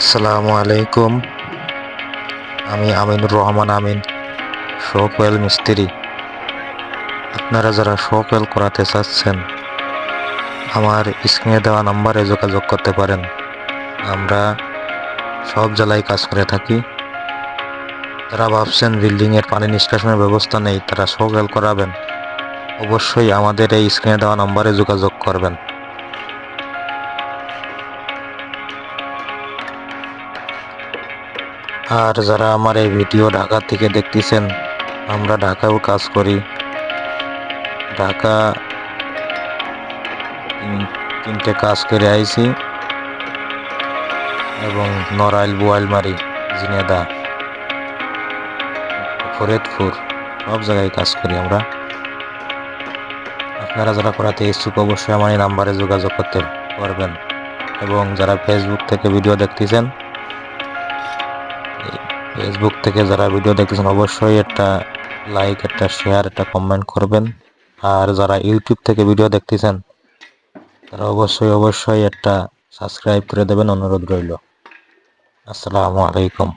আসসালামু আলাইকুম। আমি আমিনুর রহমান আমিন শোকওয়েল মিস্ত্রি। আপনারা যারা শোকওয়েল করাতে চাচ্ছেন, আমার স্ক্রিনে দেওয়া নাম্বারে যোগাযোগ করতে পারেন। আমরা সব জেলায় কাজ করে থাকি। যারা ভাবছেন বিল্ডিংয়ের পানি নিষ্কাশনের ব্যবস্থা নেই, তারা শোকওয়েল করাবেন। অবশ্যই আমাদের এই স্ক্রিনে দেওয়া নাম্বারে যোগাযোগ করবেন। আর যারা আমার এই ভিডিও ঢাকা থেকে দেখতেছেন, আমরা ঢাকাও কাজ করি। ঢাকা তিনটে কাজ করে আইছি। এবং নড়াইল বোয়ালমারি, জিনেদা, ফরিদপুর, সব জায়গায় কাজ করি আমরা। আপনারা যারা করাতে ইচ্ছুক অবশ্যই আমার এই নাম্বারে যোগাযোগ করতে পারবেন। এবং যারা ফেসবুক থেকে ভিডিও দেখতেছেন ফেসবুক থেকে যারা ভিডিও দেখতেছেন, অবশ্যই একটা লাইক একটা শেয়ার একটা কমেন্ট করবেন। আর যারা ইউটিউব থেকে ভিডিও দেখতেছেন, তারা অবশ্যই অবশ্যই একটা সাবস্ক্রাইব করে দেবেন, অনুরোধ রইল। আসসালামু আলাইকুম।